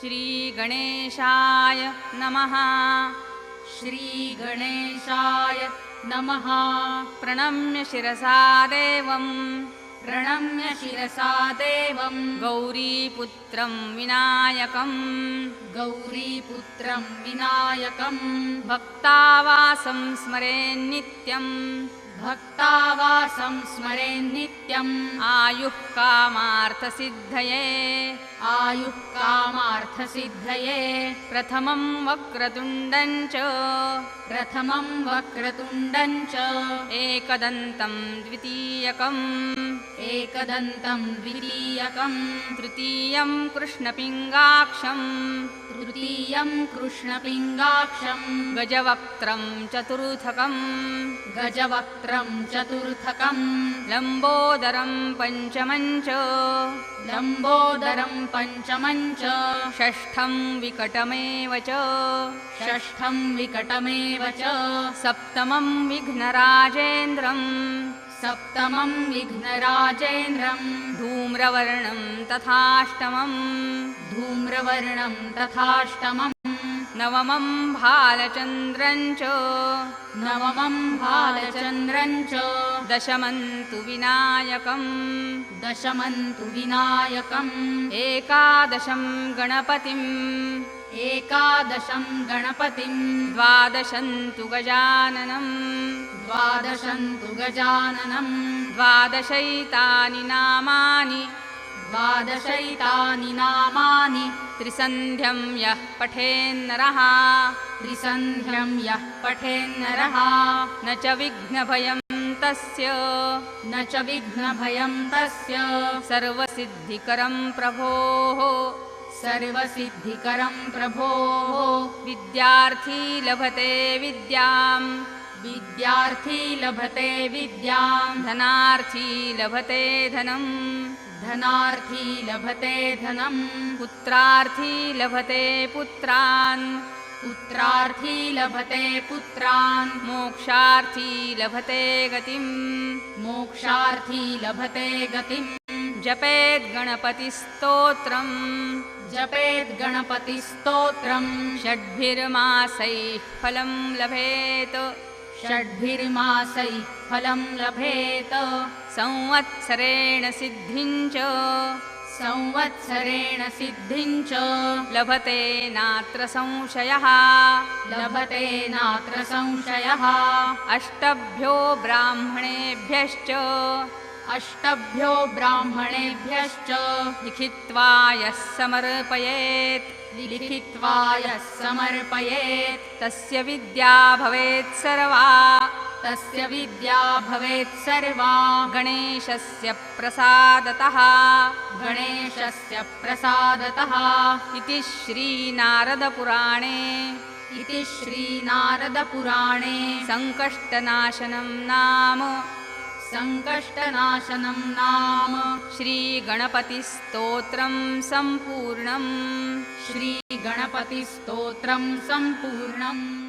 श्रीगणेशाय नमः। श्रीगणेशाय नमः। प्रणम्य शिरसा देवम् प्रणम्य शिरसा देवं। गौरीपुत्रं विनायकम् गौरीपुत्रं विनायकं। भक्तावासं स्मरेन्नित्यम् भक्तावासं स्मरेन्नित्यम् आयुः कामार्थसिद्धये। आयुः कामार्थसिद्धये। प्रथमं वक्रतुण्डं च। प्रथमं वक्रतुण्डं च। एकदन्तं द्वितीयकम्। एकदन्तं द्वितीयकं तृतीयं कृष्णपिङ्गाक्षम्। तृतीयं कृष्णपिङ्गाक्षं गजवक्त्रं चतुर्थकम्। गजवक्त्रं चतुर्थकं लम्बोदरं पञ्चमं च लम्बोदरं पञ्चमं च षष्ठं विकटमेव च। षष्ठं विकटमेव च। सप्तमं विघ्नराजेन्द्रम्। सप्तमं विघ्नराजेन्द्रं धूम्रवर्णं तथाष्टमम्। धूम्रवर्णं तथाष्टमम् नवमं भालचन्द्रं च नवमं भालचन्द्रं च दशमं तु विनायकम्। दशमं तु विनायकम्। एकादशं गणपतिम्। एकादशं गणपतिं द्वादशं तु गजाननम्। द्वादशं तु गजाननं द्वादशैतानि नामानि द्वादशैतानि नामानि त्रिसन्ध्यं यः पठेन्नरः। त्रिसन्ध्यं यः पठेन्नरः। न च विघ्नभयं तस्य। न च विघ्नभयं तस्य। सर्वसिद्धिकरं प्रभोः। सर्वसिद्धिकरं प्रभोः। विद्यार्थी लभते विद्याम् विद्यार्थी लभते विद्यां। धनार्थी लभते धनम् धनार्थी लभते धनम् पुत्रार्थी लभते पुत्रान्। पुत्रार्थी लभते पुत्रान् मोक्षार्थी लभते गतिम् मोक्षार्थी लभते गतिम् जपेद् गणपतिस्तोत्रम्। जपेद् गणपतिस्तोत्रम्। षड्भिर्मासैः फलं लभेत षड्भिर्मासैः फलं लभेत। संवत्सरेण सिद्धिं च संवत्सरेण सिद्धिं च लभते नात्र संशयः। लभते नात्र संशयः। अष्टभ्यो ब्राह्मणेभ्यश्च अष्टभ्यो ब्राह्मणेभ्यश्च। लिखित्वा यः समर्पयेत्। लिखित्वा यः समर्पयेत्। तस्य विद्या भवेत् सर्वा। तस्य विद्या भवेत् सर्वा। गणेशस्य प्रसादतः। गणेशस्य प्रसादतः। इति श्रीनारदपुराणे। इति श्रीनारदपुराणे। सङ्कष्टनाशनं नाम सङ्कष्टनाशनं नाम श्रीगणपतिस्तोत्रं सम्पूर्णम्। श्रीगणपतिस्तोत्रं सम्पूर्णम्